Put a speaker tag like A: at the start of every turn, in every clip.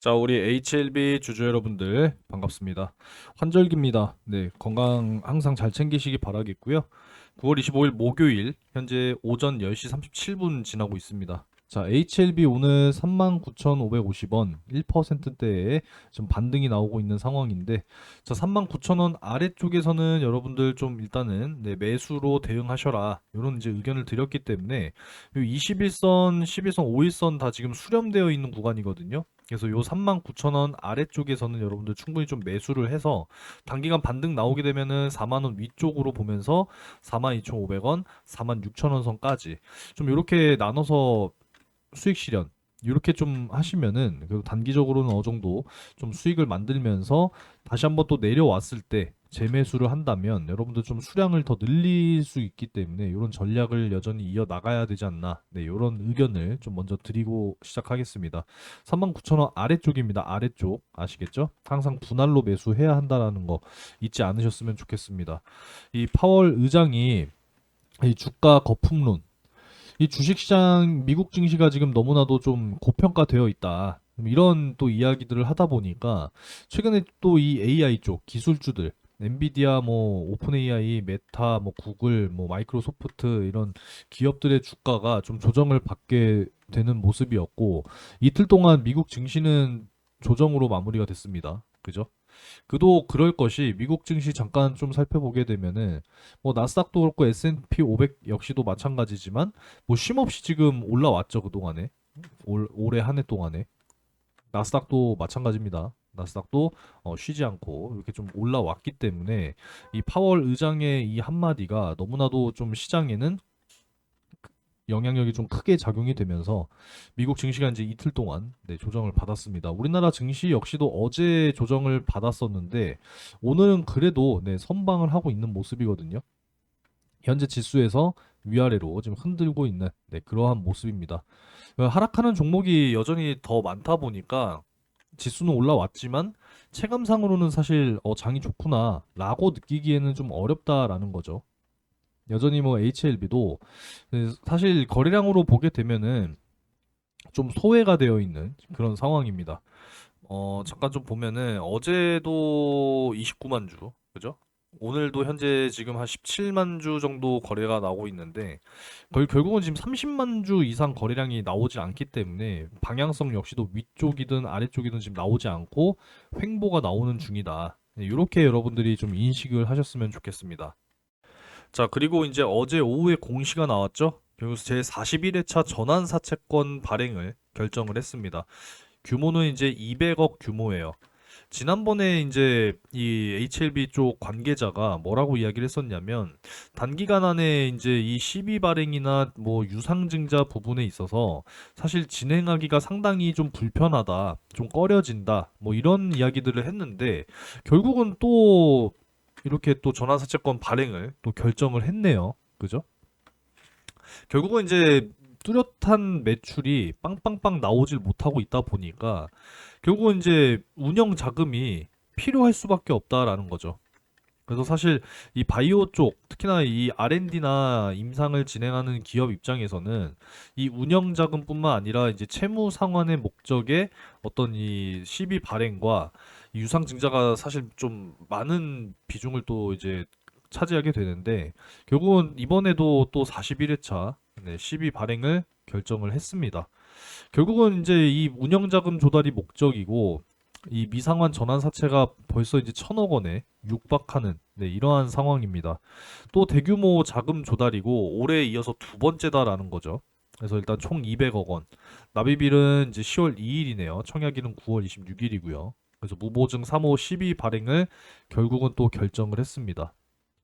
A: 자, 우리 HLB 주주 여러분들 반갑습니다. 환절기입니다. 네, 건강 항상 잘 챙기시기 바라겠고요. 9월 25일 목요일 현재 오전 10시 37분 지나고 있습니다. 자, HLB 오늘 39,550원 1%대에 좀 반등이 나오고 있는 상황인데 자, 39,000원 아래쪽에서는 여러분들 좀 일단은 네, 매수로 대응하셔라. 이런 이제 의견을 드렸기 때문에 요 21선, 11선, 5일선 다 지금 수렴되어 있는 구간이거든요. 그래서 요 39,000원 아래쪽에서는 여러분들 충분히 좀 매수를 해서 단기간 반등 나오게 되면은 4만 원 위쪽으로 보면서 42,500원, 46,000원 선까지 좀 이렇게 나눠서 수익 실현. 이렇게 좀 하시면은 그래도 단기적으로는 어느 정도 좀 수익을 만들면서 다시 한번 또 내려왔을 때 재매수를 한다면 여러분들 좀 수량을 더 늘릴 수 있기 때문에 이런 전략을 여전히 이어 나가야 되지 않나. 네 이런 의견을 좀 먼저 드리고 시작하겠습니다. 39,000원 아래쪽입니다. 아래쪽. 아시겠죠? 항상 분할로 매수해야 한다라는 거 잊지 않으셨으면 좋겠습니다. 이 파월 의장이 이 주가 거품론 이 주식시장 미국 증시가 지금 너무나도 좀 고평가되어 있다. 이런 또 이야기들을 하다 보니까 최근에 또 이 AI 쪽 기술주들 엔비디아 뭐 오픈 AI, 메타, 뭐 구글, 뭐 마이크로소프트 이런 기업들의 주가가 좀 조정을 받게 되는 모습이었고 이틀 동안 미국 증시는 조정으로 마무리가 됐습니다. 그죠? 그도 그럴 것이 미국 증시 잠깐 좀 살펴보게 되면은 뭐 나스닥도 그렇고 S&P 500 역시도 마찬가지지만 뭐 쉼없이 지금 올라왔죠 그동안에 올, 올해 한 해 동안에 나스닥도 마찬가지입니다. 나스닥도 어, 쉬지 않고 이렇게 좀 올라왔기 때문에 이 파월 의장의 이 한마디가 너무나도 좀 시장에는 영향력이 좀 크게 작용이 되면서 미국 증시가 이제 이틀 동안 네, 조정을 받았습니다. 우리나라 증시 역시도 어제 조정을 받았었는데 오늘은 그래도 네, 선방을 하고 있는 모습이거든요. 현재 지수에서 위아래로 지금 흔들고 있는 네, 그러한 모습입니다. 어, 하락하는 종목이 여전히 더 많다 보니까 지수는 올라왔지만 체감상으로는 사실 어, 장이 좋구나 라고 느끼기에는 좀 어렵다라는 거죠. 여전히 뭐 HLB도 사실 거래량으로 보게 되면은 좀 소외가 되어 있는 그런 상황입니다. 어, 잠깐 좀 보면은 어제도 29만 주, 그죠? 오늘도 현재 지금 한 17만 주 정도 거래가 나오고 있는데 거의 결국은 지금 30만 주 이상 거래량이 나오지 않기 때문에 방향성 역시도 위쪽이든 아래쪽이든 지금 나오지 않고 횡보가 나오는 중이다. 이렇게 여러분들이 좀 인식을 하셨으면 좋겠습니다. 자, 그리고 이제 어제 오후에 공시가 나왔죠? 결국 제 41회차 전환 사채권 발행을 결정을 했습니다. 규모는 이제 200억 규모예요. 지난번에 이제 이 HLB 쪽 관계자가 뭐라고 이야기를 했었냐면 단기간 안에 이제 이 시비 발행이나 뭐 유상증자 부분에 있어서 사실 진행하기가 상당히 좀 불편하다, 좀 꺼려진다, 뭐 이런 이야기들을 했는데 결국은 또 이렇게 또 전환사채권 발행을 또 결정을 했네요. 그죠? 결국은 이제 뚜렷한 매출이 빵빵빵 나오질 못하고 있다 보니까 결국은 이제 운영 자금이 필요할 수밖에 없다라는 거죠. 그래서 사실 이 바이오 쪽, 특히나 이 R&D나 임상을 진행하는 기업 입장에서는 이 운영 자금뿐만 아니라 이제 채무 상환의 목적의 어떤 이 시비 발행과 유상 증자가 사실 좀 많은 비중을 또 이제 차지하게 되는데 결국은 이번에도 또 41회차 네, 시비 발행을 결정을 했습니다. 결국은 이제 이 운영 자금 조달이 목적이고 이 미상환 전환 사채가 벌써 이제 천억 원에 육박하는 네, 이러한 상황입니다. 또 대규모 자금 조달이고 올해 이어서 두 번째다라는 거죠. 그래서 일단 총 200억 원. 납입일은 이제 10월 2일이네요. 청약일은 9월 26일이고요. 그래서 무보증 3호 12 발행을 결국은 또 결정을 했습니다.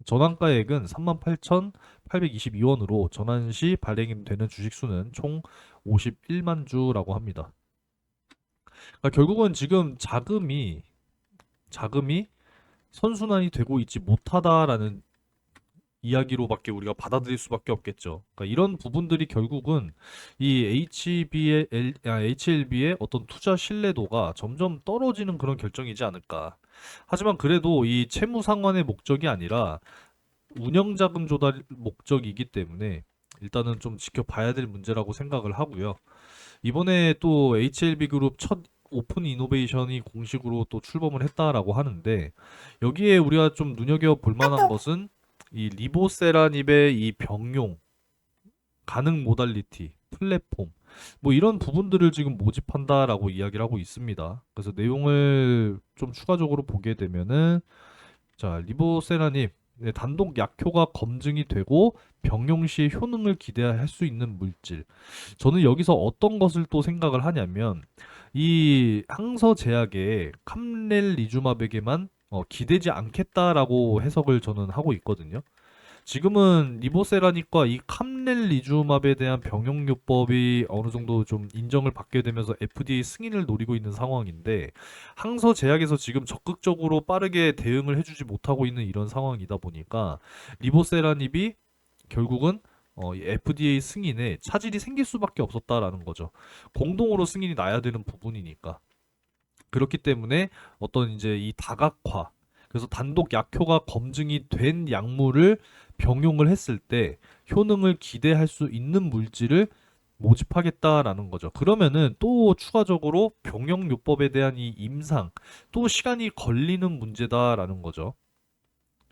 A: 전환가액은 38,822원으로 전환 시 발행이 되는 주식수는 총 51만 주라고 합니다. 그러니까 결국은 지금 자금이 자금이 선순환이 되고 있지 못하다라는 이야기로밖에 우리가 받아들일 수밖에 없겠죠. 그러니까 이런 부분들이 결국은 이 HB의 아, HLB의 어떤 투자 신뢰도가 점점 떨어지는 그런 결정이지 않을까. 하지만 그래도 이 채무 상환의 목적이 아니라 운영 자금 조달 목적이기 때문에 일단은 좀 지켜봐야 될 문제라고 생각을 하고요. 이번에 또 HLB 그룹 첫 오픈 이노베이션이 공식으로 또 출범을 했다라고 하는데 여기에 우리가 좀 눈여겨 볼 만한 것은 이 리보세라닙의 이 병용 가능 모달리티 플랫폼 뭐 이런 부분들을 지금 모집한다라고 이야기를 하고 있습니다. 그래서 내용을 좀 추가적으로 보게 되면은 자 리보세라닙 네, 단독 약효가 검증이 되고 병용 시 효능을 기대할 수 있는 물질. 저는 여기서 어떤 것을 또 생각을 하냐면 이 항서 제약의 캄렐리주마백에만 어, 기대지 않겠다라고 해석을 저는 하고 있거든요. 지금은 리보세라닉과 이 캄렐리주맙에 대한 병용요법이 어느 정도 좀 인정을 받게 되면서 FDA 승인을 노리고 있는 상황인데 항서 제약에서 지금 적극적으로 빠르게 대응을 해주지 못하고 있는 이런 상황이다 보니까 리보세라닙이 결국은 어, 이 FDA 승인에 차질이 생길 수밖에 없었다라는 거죠. 공동으로 승인이 나야 되는 부분이니까. 그렇기 때문에 어떤 이제 이 다각화 그래서 단독 약효가 검증이 된 약물을 병용을 했을 때 효능을 기대할 수 있는 물질을 모집하겠다라는 거죠. 그러면은 또 추가적으로 병용요법에 대한 이 임상 또 시간이 걸리는 문제다라는 거죠.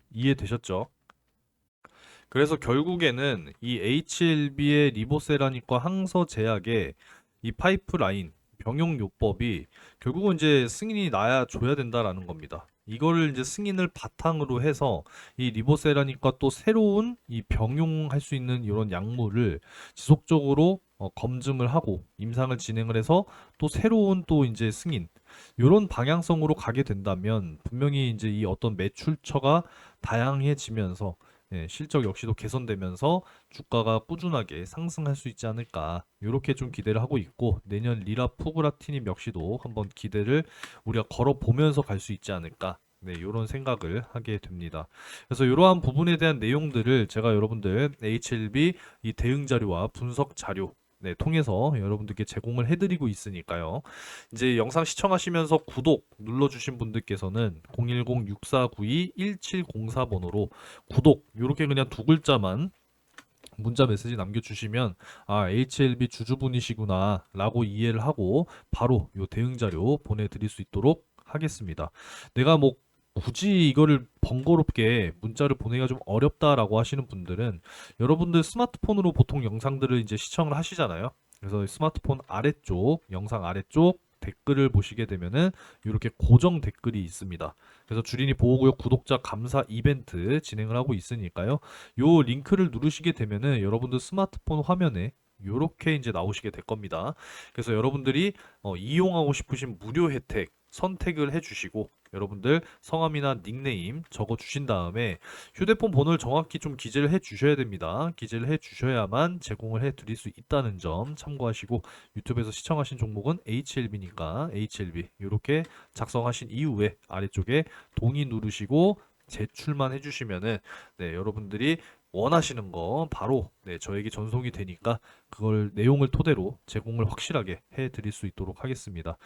A: 이해되셨죠? 그래서 결국에는 이 HLB의 리보세라닉과 항서 제약의 이 파이프라인 병용 요법이 결국은 이제 승인이 나야 줘야 된다라는 겁니다. 이거를 이제 승인을 바탕으로 해서 이 리보세라닉과 또 새로운 이 병용할 수 있는 이런 약물을 지속적으로 어, 검증을 하고 임상을 진행을 해서 또 새로운 또 이제 승인 이런 방향성으로 가게 된다면 분명히 이제 이 어떤 매출처가 다양해지면서 예, 실적 역시도 개선되면서 주가가 꾸준하게 상승할 수 있지 않을까 이렇게 좀 기대를 하고 있고 내년 리라 푸그라티님 역시도 한번 기대를 우리가 걸어 보면서 갈 수 있지 않을까 네, 이런 생각을 하게 됩니다. 그래서 이러한 부분에 대한 내용들을 제가 여러분들 HLB 이 대응 자료와 분석 자료 네, 통해서 여러분들께 제공을 해드리고 있으니까요. 이제 영상 시청하시면서 구독 눌러주신 분들께서는 010-6492-1704번호로 구독 이렇게 그냥 두 글자만 문자 메시지 남겨주시면 아 HLB 주주분이시구나 라고 이해를 하고 바로 요 대응 자료 보내드릴 수 있도록 하겠습니다. 내가 뭐 굳이 이거를 번거롭게 문자를 보내기가 좀 어렵다라고 하시는 분들은 여러분들 스마트폰으로 보통 영상들을 이제 시청을 하시잖아요. 그래서 스마트폰 아래쪽 영상 아래쪽 댓글을 보시게 되면은 이렇게 고정 댓글이 있습니다. 그래서 주린이 보호구역 구독자 감사 이벤트 진행을 하고 있으니까요. 요 링크를 누르시게 되면은 여러분들 스마트폰 화면에 요렇게 이제 나오시게 될 겁니다. 그래서 여러분들이 어, 이용하고 싶으신 무료 혜택 선택을 해주시고 여러분들 성함이나 닉네임 적어 주신 다음에 휴대폰 번호를 정확히 좀 기재를 해 주셔야 됩니다. 기재를 해 주셔야만 제공을 해 드릴 수 있다는 점 참고하시고 유튜브에서 시청하신 종목은 HLB니까 HLB 이렇게 작성하신 이후에 아래쪽에 동의 누르시고 제출만 해주시면은 네 여러분들이 원하시는 거 바로 네, 저에게 전송이 되니까 그걸 내용을 토대로 제공을 확실하게 해 드릴 수 있도록 하겠습니다.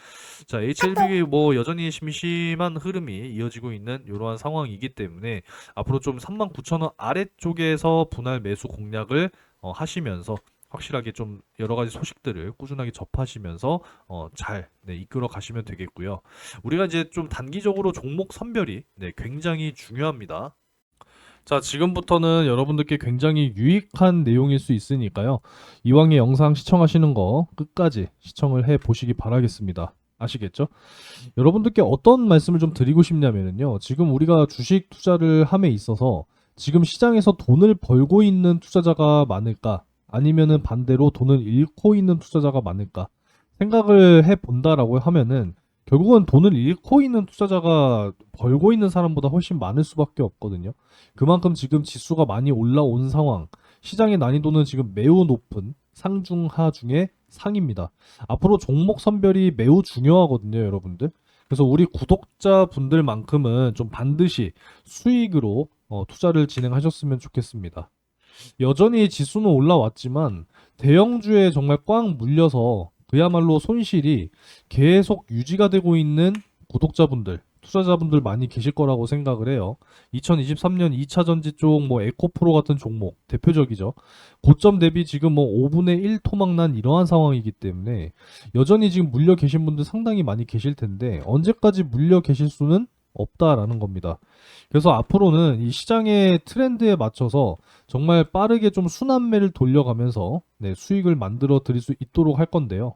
A: 자, HLB 뭐 여전히 심심한 흐름이 이어지고 있는 이러한 상황이기 때문에 앞으로 좀 39,000원 아래쪽에서 분할 매수 공략을 어, 하시면서 확실하게 좀 여러 가지 소식들을 꾸준하게 접하시면서 어, 잘 네, 이끌어 가시면 되겠고요. 우리가 이제 좀 단기적으로 종목 선별이 네, 굉장히 중요합니다. 자, 지금부터는 여러분들께 굉장히 유익한 내용일 수 있으니까요. 이왕의 영상 시청하시는 거 끝까지 시청을 해 보시기 바라겠습니다. 아시겠죠? 여러분들께 어떤 말씀을 좀 드리고 싶냐면요. 지금 우리가 주식 투자를 함에 있어서 지금 시장에서 돈을 벌고 있는 투자자가 많을까? 아니면은 반대로 돈을 잃고 있는 투자자가 많을까? 생각을 해 본다라고 하면은 결국은 돈을 잃고 있는 투자자가 벌고 있는 사람보다 훨씬 많을 수밖에 없거든요. 그만큼 지금 지수가 많이 올라온 상황, 시장의 난이도는 지금 매우 높은 상중하 중에 상입니다. 앞으로 종목 선별이 매우 중요하거든요, 여러분들. 그래서 우리 구독자분들만큼은 좀 반드시 수익으로 어, 투자를 진행하셨으면 좋겠습니다. 여전히 지수는 올라왔지만 대형주에 정말 꽉 물려서 그야말로 손실이 계속 유지가 되고 있는 구독자분들, 투자자분들 많이 계실 거라고 생각을 해요. 2023년 2차 전지 쪽 뭐 에코프로 같은 종목 대표적이죠. 고점 대비 지금 뭐 5분의 1 토막 난 이러한 상황이기 때문에 여전히 지금 물려 계신 분들 상당히 많이 계실 텐데 언제까지 물려 계실 수는 없다라는 겁니다. 그래서 앞으로는 이 시장의 트렌드에 맞춰서 정말 빠르게 좀 순환매를 돌려가면서 네, 수익을 만들어 드릴 수 있도록 할 건데요.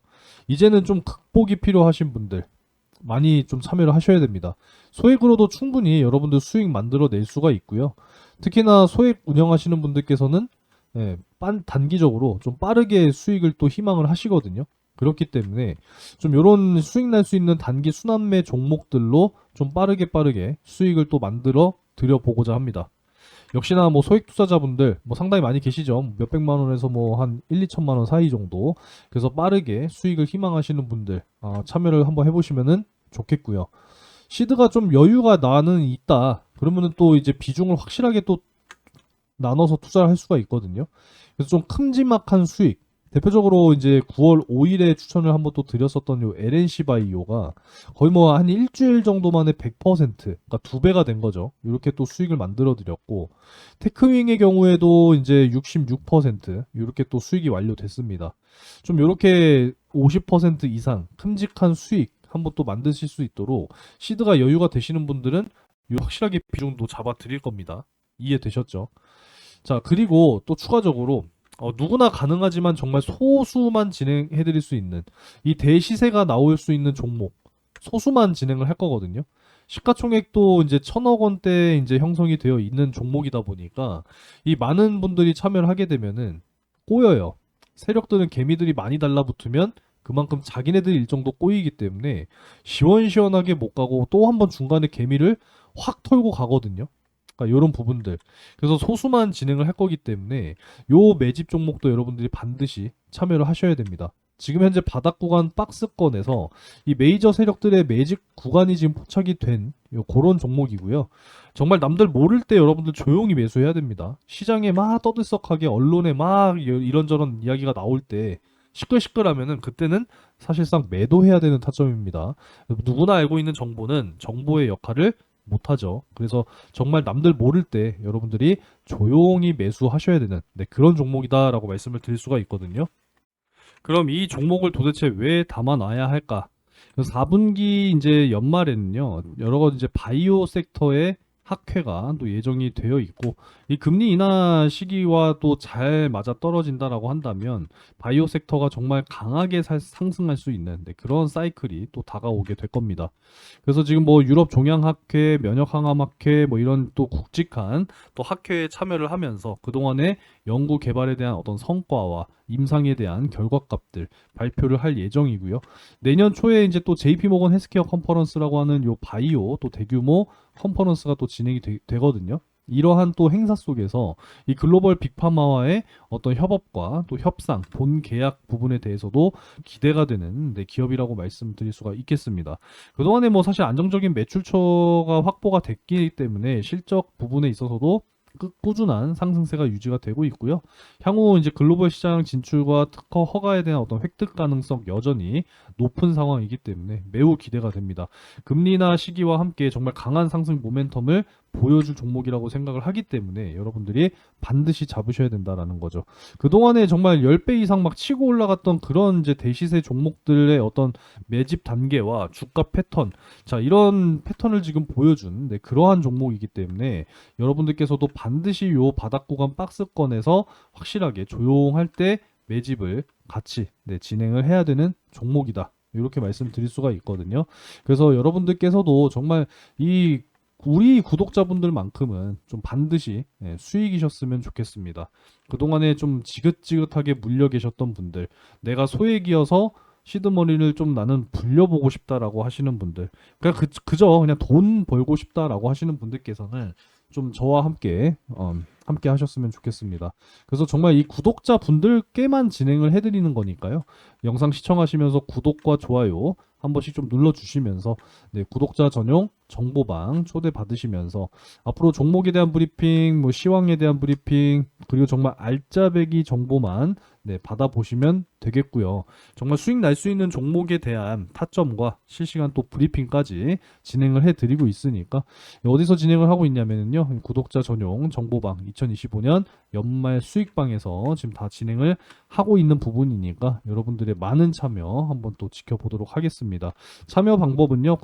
A: 이제는 좀 극복이 필요하신 분들 많이 좀 참여를 하셔야 됩니다. 소액으로도 충분히 여러분들 수익 만들어 낼 수가 있고요. 특히나 소액 운영하시는 분들께서는 예, 빤- 단기적으로 좀 빠르게 수익을 또 희망을 하시거든요. 그렇기 때문에 좀 이런 수익 날 수 있는 단기 순환매 종목들로 좀 빠르게 빠르게 수익을 또 만들어 드려보고자 합니다. 역시나 뭐 소액 투자자분들 뭐 상당히 많이 계시죠. 몇백만 원에서 뭐 한 1, 2천만 원 사이 정도. 그래서 빠르게 수익을 희망하시는 분들 아, 참여를 한번 해보시면은 좋겠고요. 시드가 좀 여유가 나는 있다. 그러면은 또 이제 비중을 확실하게 또 나눠서 투자를 할 수가 있거든요. 그래서 좀 큼지막한 수익. 대표적으로 이제 9월 5일에 추천을 한번 또 드렸었던 요 LNC 바이오가 거의 뭐 한 일주일 정도 만에 100% 그러니까 두 배가 된 거죠. 이렇게 또 수익을 만들어 드렸고 테크윙의 경우에도 이제 66% 이렇게 또 수익이 완료됐습니다. 좀 이렇게 50% 이상 큼직한 수익 한번 또 만드실 수 있도록 시드가 여유가 되시는 분들은 요 확실하게 비중도 잡아 드릴 겁니다. 이해되셨죠? 자, 그리고 또 추가적으로 어, 누구나 가능하지만 정말 소수만 진행해 드릴 수 있는 이 대시세가 나올 수 있는 종목 소수만 진행을 할 거거든요. 시가총액도 이제 천억 원대 이제 형성이 되어 있는 종목이다 보니까 이 많은 분들이 참여를 하게 되면은 꼬여요. 세력들은 개미들이 많이 달라붙으면 그만큼 자기네들 일정도 꼬이기 때문에 시원시원하게 못 가고 또 한 번 중간에 개미를 확 털고 가거든요. 그러니까 이런 부분들. 그래서 소수만 진행을 할 거기 때문에 요 매집 종목도 여러분들이 반드시 참여를 하셔야 됩니다. 지금 현재 바닥 구간 박스권에서 이 메이저 세력들의 매집 구간이 지금 포착이 된요 그런 종목이고요. 정말 남들 모를 때 여러분들 조용히 매수해야 됩니다. 시장에 막 떠들썩하게 언론에 막 이- 이런저런 이야기가 나올 때 시끌시끌하면은 그때는 사실상 매도해야 되는 타점입니다. 누구나 알고 있는 정보는 정보의 역할을 못하죠. 그래서 정말 남들 모를 때 여러분들이 조용히 매수하셔야 되는 네, 그런 종목이다라고 말씀을 드릴 수가 있거든요. 그럼 이 종목을 도대체 왜 담아놔야 할까? 4분기 이제 연말에는요, 여러 가지 이제 바이오 섹터의 학회가 또 예정이 되어 있고, 이 금리 인하 시기와 또 잘 맞아 떨어진다라고 한다면, 바이오 섹터가 정말 강하게 살- 상승할 수 있는 네, 그런 사이클이 또 다가오게 될 겁니다. 그래서 지금 뭐 유럽 종양학회, 면역항암학회, 뭐 이런 또 굵직한 또 학회에 참여를 하면서 그동안의 연구 개발에 대한 어떤 성과와 임상에 대한 결과값들 발표를 할 예정이고요. 내년 초에 이제 또 JP 모건 헬스케어 컨퍼런스라고 하는 요 바이오 또 대규모 컨퍼런스가 또 진행이 되, 되거든요. 이러한 또 행사 속에서 이 글로벌 빅파마와의 어떤 협업과 또 협상, 본 계약 부분에 대해서도 기대가 되는 네, 기업이라고 말씀드릴 수가 있겠습니다. 그동안에 뭐 사실 안정적인 매출처가 확보가 됐기 때문에 실적 부분에 있어서도 꾸- 꾸준한 상승세가 유지가 되고 있고요. 향후 이제 글로벌 시장 진출과 특허 허가에 대한 어떤 획득 가능성 여전히 높은 상황이기 때문에 매우 기대가 됩니다. 금리나 시기와 함께 정말 강한 상승 모멘텀을 보여줄 종목이라고 생각을 하기 때문에 여러분들이 반드시 잡으셔야 된다라는 거죠. 그동안에 정말 10배 이상 막 치고 올라갔던 그런 이제 대시세 종목들의 어떤 매집 단계와 주가 패턴 자 이런 패턴을 지금 보여준 네, 그러한 종목이기 때문에 여러분들께서도 반드시 요 바닥 구간 박스권에서 확실하게 조용할 때 매집을 같이 네, 진행을 해야 되는 종목이다. 이렇게 말씀드릴 수가 있거든요. 그래서 여러분들께서도 정말 이 우리 구독자분들만큼은 좀 반드시 예, 수익이셨으면 좋겠습니다. 그동안에 좀 지긋지긋하게 물려 계셨던 분들, 내가 소액이어서 시드머니를 좀 나는 불려보고 싶다라고 하시는 분들, 그냥 그, 그저 그냥 돈 벌고 싶다라고 하시는 분들께서는 좀 저와 함께 어, 함께 하셨으면 좋겠습니다. 그래서 정말 이 구독자 분들께만 진행을 해드리는 거니까요. 영상 시청하시면서 구독과 좋아요
B: 한 번씩 좀 눌러주시면서 네, 구독자 전용 정보방 초대 받으시면서 앞으로 종목에 대한 브리핑, 뭐 시황에 대한 브리핑, 그리고 정말 알짜배기 정보만 네, 받아보시면 되겠고요. 정말 수익 날 수 있는 종목에 대한 타점과 실시간 또 브리핑까지 진행을 해드리고 있으니까 어디서 진행을 하고 있냐면요. 구독자 전용 정보방 2025년 연말 수익방에서 지금 다 진행을 하고 있는 부분이니까 여러분들의 많은 참여 한번 또 지켜보도록 하겠습니다. 참여 방법은요.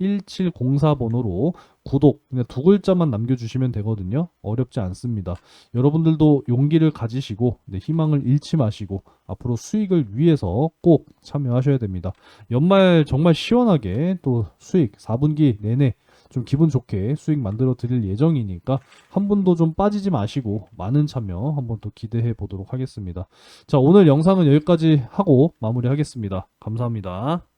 B: 010-6492-1704번호로 구독 그냥 두 글자만 남겨주시면 되거든요. 어렵지 않습니다. 여러분들도 용기를 가지시고 네, 희망을 잃지 마시고 앞으로 수익을 위해서 꼭 참여하셔야 됩니다. 연말 정말 시원하게 또 수익 4분기 내내 좀 기분 좋게 수익 만들어 드릴 예정이니까 한 분도 좀 빠지지 마시고 많은 참여 한번 또 기대해 보도록 하겠습니다. 자, 오늘 영상은 여기까지 하고 마무리하겠습니다. 감사합니다.